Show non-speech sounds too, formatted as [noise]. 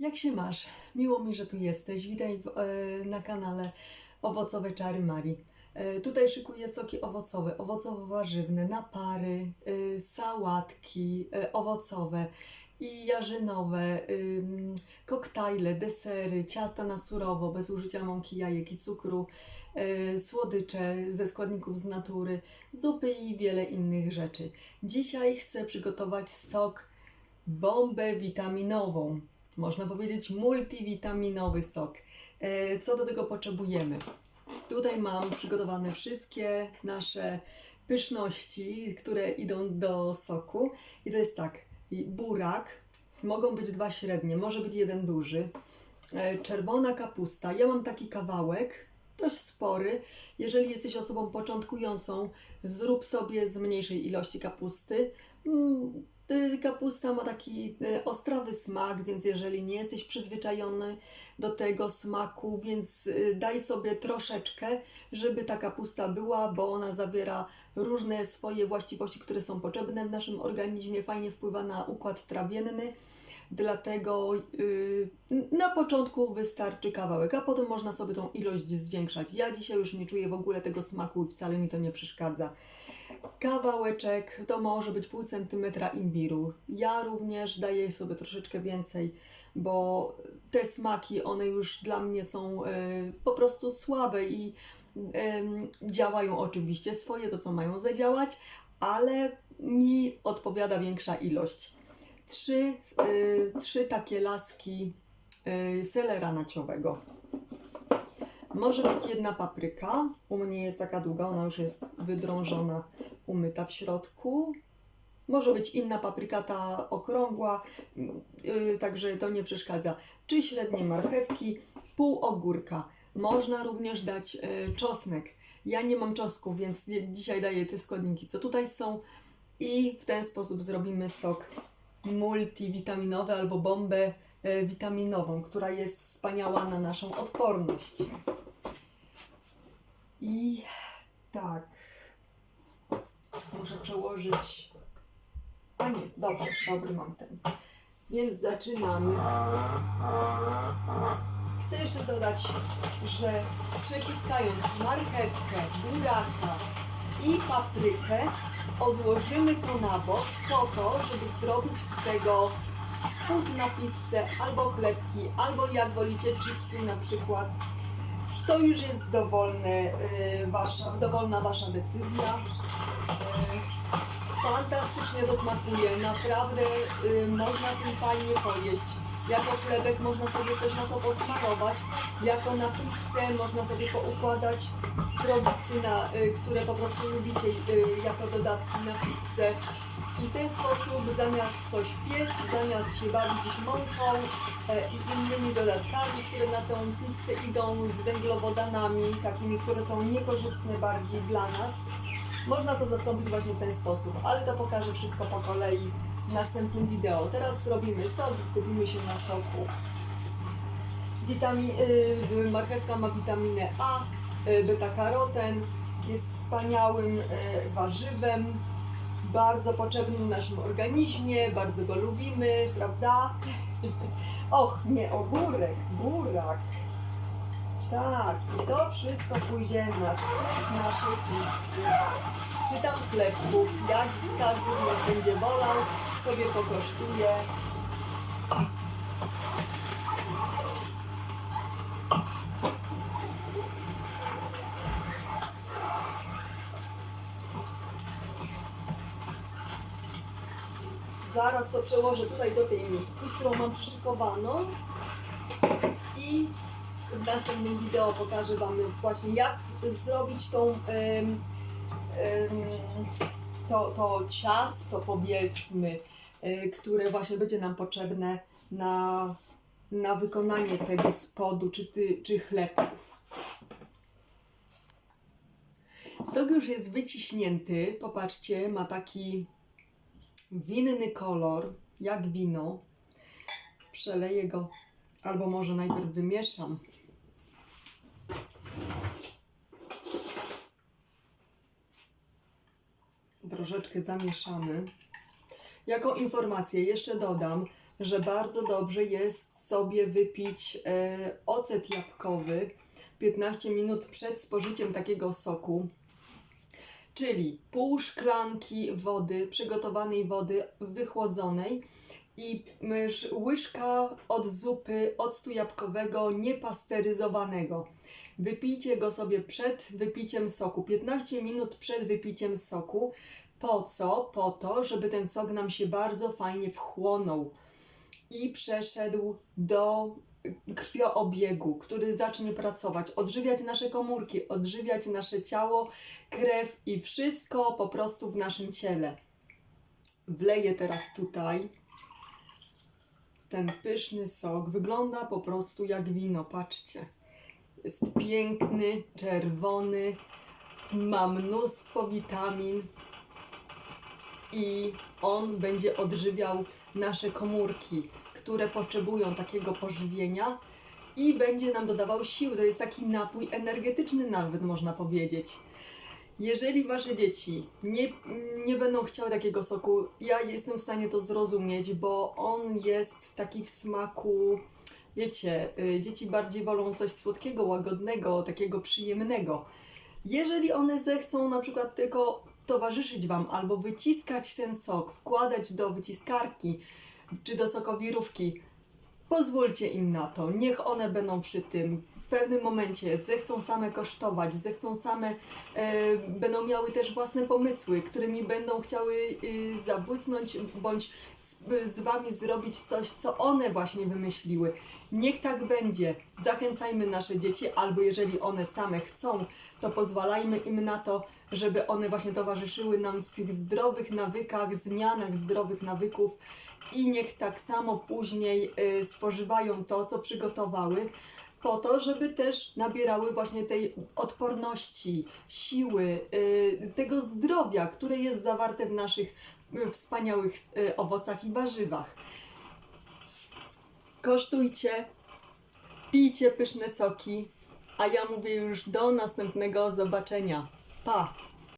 Jak się masz? Miło mi, że tu jesteś. Witaj w, e, na kanale Owocowe Czary Marii. E, tutaj szykuję soki owocowe, owocowo-warzywne, napary, e, sałatki e, owocowe i jarzynowe, koktajle, desery, ciasta na surowo, bez użycia mąki, jajek i cukru, e, słodycze ze składników z natury, zupy i wiele innych rzeczy. Dzisiaj chcę przygotować sok bombę witaminową. Można powiedzieć multivitaminowy sok. E, Co do tego potrzebujemy? Tutaj mam przygotowane wszystkie nasze pyszności, które idą do soku. I to jest tak, burak, mogą być dwa średnie, może być jeden duży. E, Czerwona kapusta, ja mam taki kawałek, dość spory. Jeżeli jesteś osobą początkującą, zrób sobie z mniejszej ilości kapusty. Y, Kapusta ma taki y, ostrawy smak, więc jeżeli nie jesteś przyzwyczajony do tego smaku, więc y, daj sobie troszeczkę, żeby ta kapusta była, bo ona zawiera różne swoje właściwości, które są potrzebne w naszym organizmie, fajnie wpływa na układ trawienny. Dlatego na początku wystarczy kawałek, a potem można sobie tą ilość zwiększać. Ja dzisiaj już nie czuję w ogóle tego smaku i wcale mi to nie przeszkadza. Kawałeczek to może być pół centymetra imbiru. Ja również daję sobie troszeczkę więcej, bo te smaki, one już dla mnie są e, po prostu słabe i działają oczywiście swoje, to co mają zadziałać, ale mi odpowiada większa ilość. Trzy, e, trzy takie laski e, selera naciowego. Może być jedna papryka. U mnie jest taka długa, ona już jest wydrążona, umyta w środku. Może być inna papryka, ta okrągła, yy, także to nie przeszkadza. Czy średnie marchewki, pół ogórka. Można również dać yy, czosnek. Ja nie mam czosnku, więc dzisiaj daję te składniki, co tutaj są. I w ten sposób zrobimy sok multivitaminowy albo bombę e, witaminową, która jest wspaniała na naszą odporność. I tak. Muszę przełożyć. A nie, dobrze, dobry mam ten. Więc zaczynamy. Chcę jeszcze dodać, że przeciskając marchewkę, buraka i paprykę, odłożymy to na bok po to, żeby zrobić z tego spód na pizzę, albo chlebki, albo jak wolicie chipsy na przykład. To już jest dowolne, y, wasza, dowolna Wasza decyzja. Fantastycznie to smakuje, naprawdę y, można tym fajnie pojeść. Jako chlebek można sobie też na to posmarować, jako na pizzę można sobie poukładać produkty, na, y, które po prostu lubicie y, jako dodatki na pizzę. I w ten sposób zamiast coś piec, zamiast się bawić mąką e, i innymi dodatkami, które na tę pizzę idą z węglowodanami, takimi, które są niekorzystne bardziej dla nas, można to zastąpić właśnie w ten sposób, ale to pokażę wszystko po kolei w następnym wideo. Teraz robimy sok i skupimy się na soku. Witamin, y, marchewka ma witaminę A, y, beta-karoten, jest wspaniałym y, warzywem, bardzo potrzebnym w naszym organizmie, bardzo go lubimy, prawda? [laughs] Och, nie ogórek, burak. Tak, i to wszystko pójdzie na sklep naszej pizzy. Czy tam chlebków, jak każdy z nas będzie wolał, sobie pokosztuje. Zaraz to przełożę tutaj do tej miski, którą mam przyszykowaną i w następnym wideo pokażę Wam właśnie jak zrobić tą to, to ciasto powiedzmy, y, które właśnie będzie nam potrzebne na, na wykonanie tego spodu czy, ty, czy. Sok już jest wyciśnięty, popatrzcie, ma taki winny kolor, jak wino. Przeleję go, albo może najpierw wymieszam. Troszeczkę zamieszamy. Jako informację jeszcze dodam, że bardzo dobrze jest sobie wypić e, ocet jabłkowy 15 minut przed spożyciem takiego soku. Czyli pół szklanki wody, przygotowanej wody wychłodzonej i łyżka od zupy octu jabłkowego niepasteryzowanego. Wypijcie go sobie przed wypiciem soku, 15 minut przed wypiciem soku. Po co? Po to, żeby ten sok nam się bardzo fajnie wchłonął i przeszedł do krwioobiegu, który zacznie pracować, odżywiać nasze komórki, odżywiać nasze ciało, krew i wszystko po prostu w naszym ciele. Wleję teraz tutaj ten pyszny sok. Wygląda po prostu jak wino, patrzcie. Jest piękny, czerwony, ma mnóstwo witamin i on będzie odżywiał nasze komórki, które potrzebują takiego pożywienia i będzie nam dodawał sił. To jest taki napój energetyczny, nawet można powiedzieć. Jeżeli wasze dzieci nie, nie będą chciały takiego soku, ja jestem w stanie to zrozumieć, bo on jest taki w smaku. Wiecie, y, dzieci bardziej wolą coś słodkiego, łagodnego, takiego przyjemnego. Jeżeli one zechcą na przykład tylko towarzyszyć Wam albo wyciskać ten sok, wkładać do wyciskarki czy do sokowirówki, pozwólcie im na to. Niech one będą przy tym. W pewnym momencie zechcą same kosztować, zechcą same, e, będą miały też własne pomysły, którymi będą chciały e, zabłysnąć bądź z, z Wami zrobić coś, co one właśnie wymyśliły. Niech tak będzie. Zachęcajmy nasze dzieci, albo jeżeli one same chcą, to pozwalajmy im na to, żeby one właśnie towarzyszyły nam w tych zdrowych nawykach, zmianach zdrowych nawyków i niech tak samo później y, spożywają to, co przygotowały, po to, żeby też nabierały właśnie tej odporności, siły, y, tego zdrowia, które jest zawarte w naszych y, wspaniałych owocach i warzywach. Kosztujcie, pijcie pyszne soki, a ja mówię już do następnego zobaczenia. 爸。